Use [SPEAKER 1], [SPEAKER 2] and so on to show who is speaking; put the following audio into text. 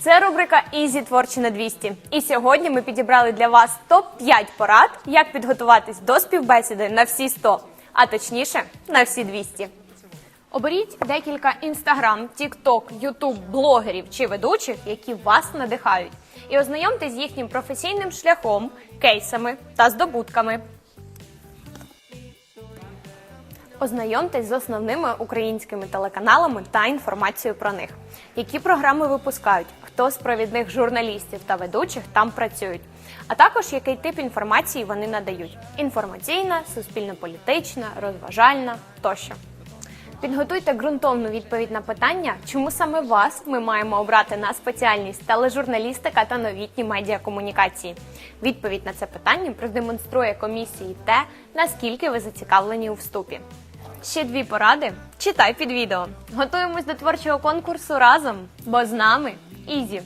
[SPEAKER 1] Це рубрика Ізі творчі на 200. І сьогодні ми підібрали для вас топ-5 порад, як підготуватись до співбесіди на всі 100, а точніше на всі 200. Оберіть декілька інстаграм, тікток, ютуб, блогерів чи ведучих, які вас надихають, і ознайомтесь з їхнім професійним шляхом, кейсами та здобутками. Ознайомтесь з основними українськими телеканалами та інформацією про них, які програми випускають, хто з провідних журналістів та ведучих там працюють, а також який тип інформації вони надають: інформаційна, суспільно-політична, розважальна тощо. Підготуйте ґрунтовну відповідь на питання, чому саме вас ми маємо обрати на спеціальність тележурналістика та новітні медіакомунікації. Відповідь на це питання продемонструє комісії те, наскільки ви зацікавлені у вступі. Ще дві поради. Читай під відео. Готуємось до творчого конкурсу разом, бо з нами Ізі.